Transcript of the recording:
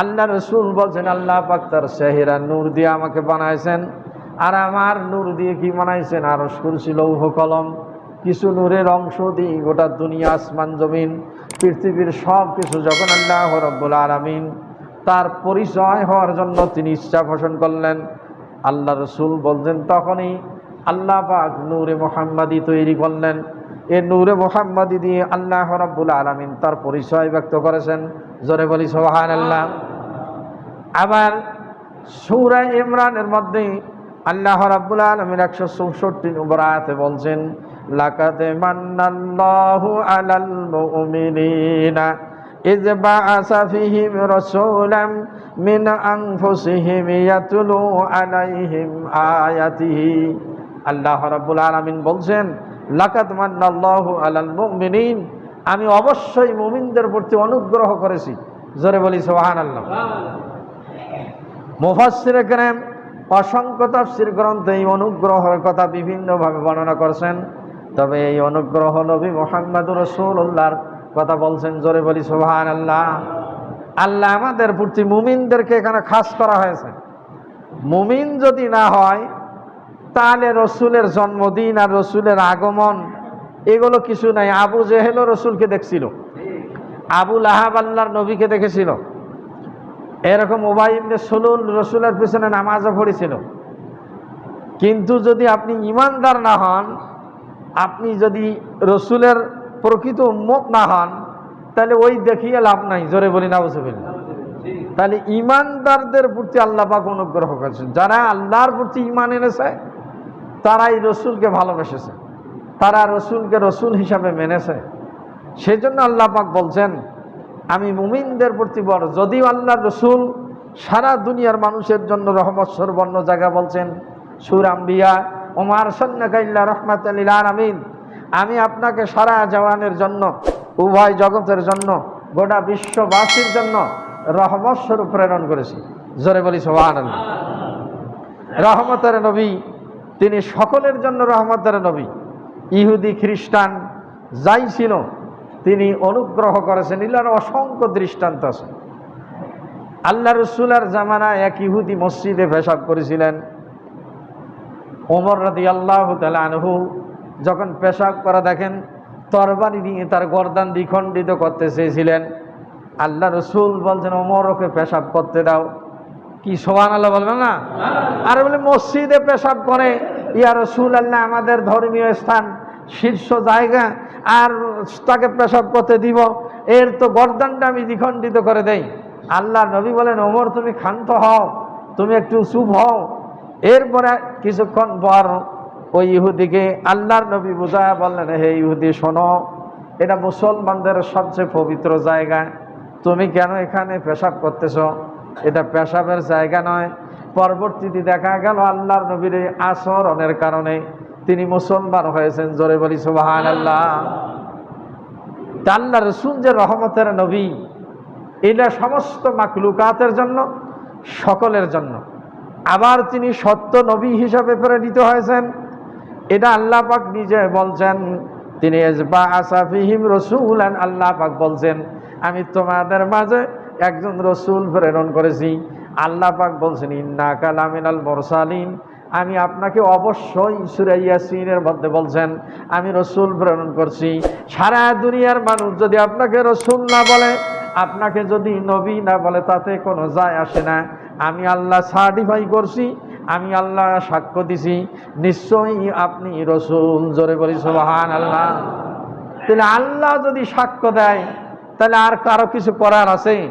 আল্লাহ রসুল বলছেন, আল্লাহ পাক তার সেহেরা নূর দিয়ে আমাকে বানাইছেন। আর আমার নূর দিয়ে কি বানাইছেন? আরও কুরসি, লৌহ কলম, কিছু নূরের অংশ দিয়ে গোটা দুনিয়া, আসমান, জমিন, পৃথিবীর সব কিছু যখন আল্লাহ রব্বুল আলমিন তার পরিচয় হওয়ার জন্য তিনি ইচ্ছা পোষণ করলেন, আল্লাহ রসুল বলছেন, তখনই আল্লাহ পাক নূরে মোহাম্মদী তৈরি করলেন। এ নূরে মোহাম্মদী দিয়ে আল্লাহ রব্বুল আলমিন তার পরিচয় ব্যক্ত করেছেন জোরে বলি সোহান আল্লাহ আবার সৌরা ইমরানের মধ্যে আল্লাহ রাব্বুল আলমিন একশো চৌষট্টি নম্বর আয়াতে বলছেন লাকাতে মান্নাল্লাহু আলাল মুমিনিনা إذ بعث فيهم رسولا من أنفسهم يتلو عليهم آياته আল্লাহ রাব্বুল আলামিন বলছেন লাকাত মান্নাল্লাহু আলাল মুমিনিন। আমি অবশ্যই মুমিনদের প্রতি অনুগ্রহ করেছি। জোরে বলি সুবহানাল্লাহ। মুফাসসির কেরাম অসংখ্য তাফসীর গ্রন্থে এই অনুগ্রহের কথা বিভিন্নভাবে বর্ণনা করেছেন। তবে এই অনুগ্রহ নবী মোহাম্মদুর রসুল্লাহর কথা বলছেন, জোরে বলি সোহান আল্লাহ আল্লাহ আমাদের প্রতি মুমিনদেরকে এখানে খাস করা হয়েছে। মুমিন যদি না হয় তাহলে রসুলের জন্মদিন আর রসুলের আগমন, এগুলো কিছু নাই। আবু জেহেলও রসুলকে দেখছিল। আবুল আহাব আল্লাহর নবীকে দেখেছিল। এরকম ওবাইমনে সলুল রসুলের পিছনে নামাজও পড়েছিল। কিন্তু যদি আপনি ইমানদার না হন, আপনি যদি রসুলের প্রকৃত উন্মত না হন, তাহলে ওই দেখিয়ে লাভ নাই। জোরে বলি না বুঝে তাহলে ইমানদারদের প্রতি আল্লাহ পাক অনুগ্রহ করেছেন। যারা আল্লাহর প্রতি ইমান এনেছে তারাই রসুলকে ভালোবেসেছে। তারা রসুলকে রসুল হিসাবে মেনেছে। সেজন্য আল্লাহ পাক বলছেন, আমি মুমিনদের প্রতি বড়, যদিও আল্লাহ রসুল সারা দুনিয়ার মানুষের জন্য রহমত সর্বর্ণ জায়গা বলছেন, সুর আম্বিয়া ওমার সন্ন্যাকাইল্লা রহমাত আমিন আমি আপনাকে সারা জওয়ানের জন্য, উভয় জগতের জন্য, গোটা বিশ্ববাসীর জন্য রহমত স্বরূপ প্রেরণ করেছি। জোরে বলি সোহান রহমতের নবী তিনি সকলের জন্য রহমতের নবী। ইহুদি, খ্রিস্টান, যাই ছিল, তিনি অনুগ্রহ করেছেন। ইলার অসংখ্য দৃষ্টান্ত আছে। আল্লাহ রসুলার জামানায় এক ইহুদি মসজিদে পেশাব করেছিলেন। ওমর রাদি আল্লাহ আনহু যখন পেশাব করা দেখেন, তরবারি নিয়ে তার গরদান দ্বিখণ্ডিত করতে চেয়েছিলেন। আল্লাহ রসুল বলছেন ওমর ওকে পেশাব করতে দাও। কি সোহান আল্লাহ বলবেন না? আর বলে মসজিদে পেশাব করে, ইয়া রসুল আল্লাহ আমাদের ধর্মীয় স্থান, শীর্ষ জায়গা, আর তাকে পেশাব করতে দিব। এর তো গরদানটা আমি দ্বিখণ্ডিত করে দেই। আল্লাহ নবী বলেন, ওমর, তুমি ক্ষান্ত হও, তুমি একটু চুপ হও। এরপরে কিছুক্ষণ পর ওই ইহুদিকে আল্লাহর নবী বুঝায় বললেন, হে ইহুদি, শোনো, এটা মুসলমানদের সবচেয়ে পবিত্র জায়গা। তুমি কেন এখানে পেশাব করতেছ? এটা পেশাবের জায়গা নয়। পরবর্তীতে দেখা গেল আল্লাহর নবীর এই আচরণের কারণে তিনি মুসলমান হয়েছেন। জোরে বলি সুবাহান আল্লাহ আল্লাহ রসুল যে রহমতের নবী, এটা সমস্ত মাকলুকাতের জন্য, সকলের জন্য। আবার তিনি সত্য নবী হিসাবে প্রেরিত হয়েছেন। এটা আল্লাহ পাক নিজে বলছেন। তিনি আসাফিহিম রসুল আল্লাহ পাক বলছেন, আমি তোমাদের মাঝে একজন রসুল প্রেরণ করেছি। আল্লাহ পাক বলছেন, ইন্না কালামিনাল মোরসালিন। আমি আপনাকে অবশ্যই সুরাইয়াসিনের মধ্যে বলছেন, আমি রসুল প্রেরণ করছি। সারা দুনিয়ার মানুষ যদি আপনাকে রসুল না বলে, আপনাকে যদি নবী না বলে, তাতে কোনো যায় আসে না। আমি আল্লাহ সার্টিফাই করছি, আমি আল্লাহ সাক্ষ্য দিছি। নিশ্চয়ই আপনি রসুল। জোরে বলি সোহান আল্লাহ তাহলে আল্লাহ যদি সাক্ষ্য দেয়, তাহলে আর কারও কিছু করার আছে?